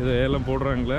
இது ஏலம் போடுறாங்களே.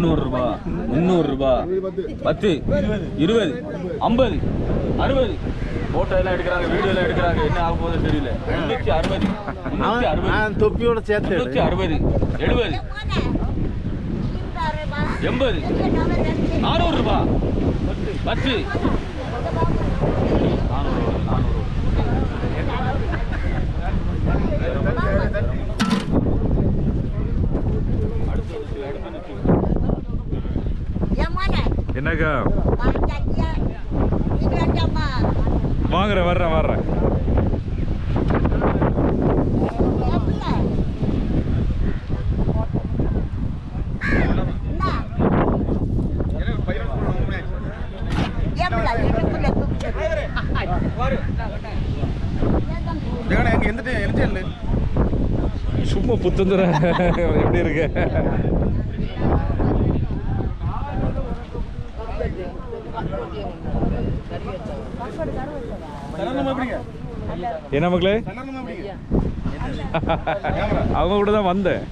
முந்நூறு ரூபா பத்து இருபது ஐம்பது அறுபது. போட்டோ எல்லாம் எடுக்கிறாங்க வீடியோ எல்லாம் எடுக்கிறாங்க. என்ன ஆக போகுதுன்னு தெரியல. முன்னூத்தி அறுபது முன்னூத்தி அறுபது. தொப்பியோட சேர்த்து முன்னூத்தி அறுபது எழுபது. எண்பது. நானூறு ரூபா பத்து. நானூறு நானூறு என்னக்கா வாங்குறேன் வர்றேன் வர்றேன் சும்மா புத்தந்துற எப்படி இருக்கு? என்ன மக்களே? அவங்க கூட தான் வந்தேன்.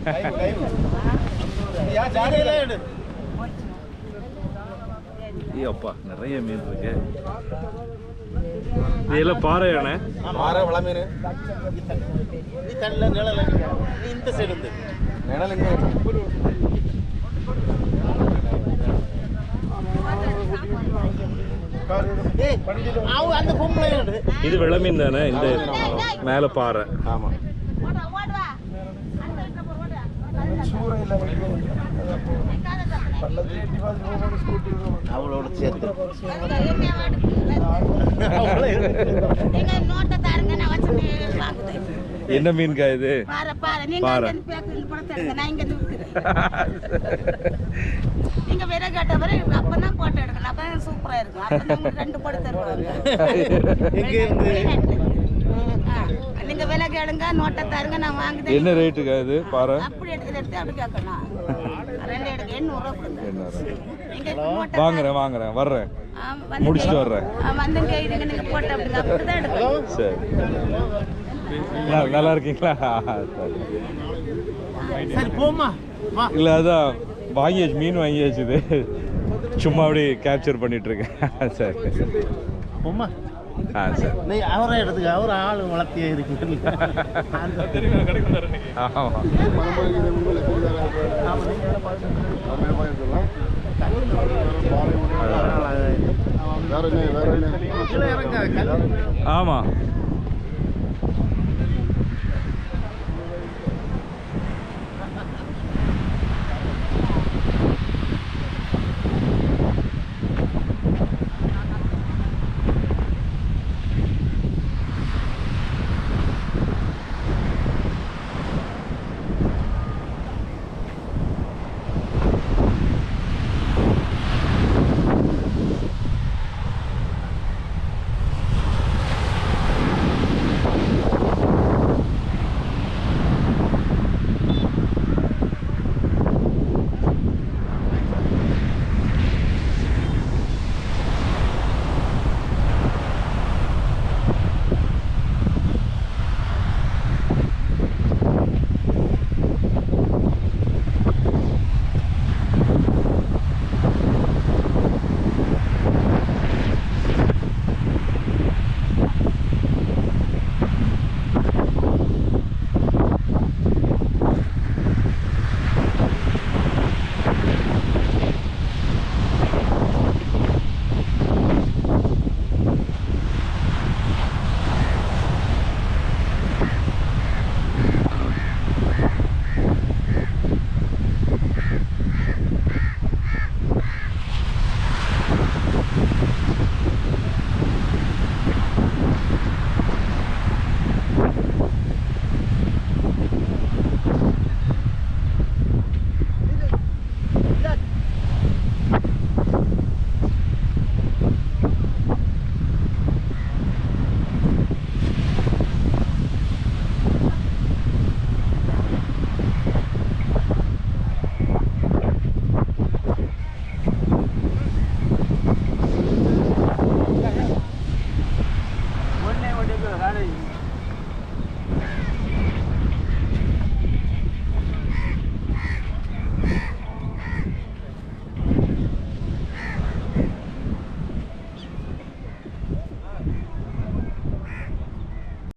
அப்பா நிறைய மீன் இருக்கு. இதெல்லாம் பாறை யானை மாற வள மீன் நீ தண்ணில நிழல் இந்த சைடு வந்து. நிழல் இங்க இது வெள்ள மீன் தானே? இந்த மேலே பாறை. ஆமா. அவளோட சேர்த்து. என்ன மீன்கா இது? பாரு பாரு நீங்க பாரு. அங்க இருந்து பேக்கு இந்த படத்தை எடுங்க நான் இங்க நிற்கிறேன் நீங்க விறகு கட்ட வரை அப்பதான் போட்டோ எடுக்கணும் அப்பதான் சூப்பரா இருக்கும். அப்பதான் உங்களுக்கு ரெண்டு படம் தருவாங்க. எங்க இருந்து? ஆ, நீங்க விலை கேளுங்க நோட்டை தாருங்க நான் வாங்குதேன் என்ன ரேட்டுக்கா இது? பாறை? அப்படி எடுத்து எடுத்து அப்படி கேட்கணும். ரெண்டு எடுக்க எண்ணூறு ரூபா கொடுங்க. வாங்குறேன் வாங்குறேன் வர்றேன். முடிச்சுட்டு வர்றேன். வந்துங்க இருங்க நீங்க போட்டு அப்படிங்க அப்படிதான் எடுக்கணும். சரி. நல்லா இருக்கீங்களா? சரி. போமா இல்லை அதான் வாங்கியாச்சு மீன் வாங்கியாச்சு இது சும்மா அப்படி கேப்சர் பண்ணிட்டு இருக்கேன். சரி. போமா ஆ சரி. நீ அவரை எடுத்துக்க அவர் ஆள் வளர்த்தியே இருக்கீங்க ஆமாம் ஆமாம்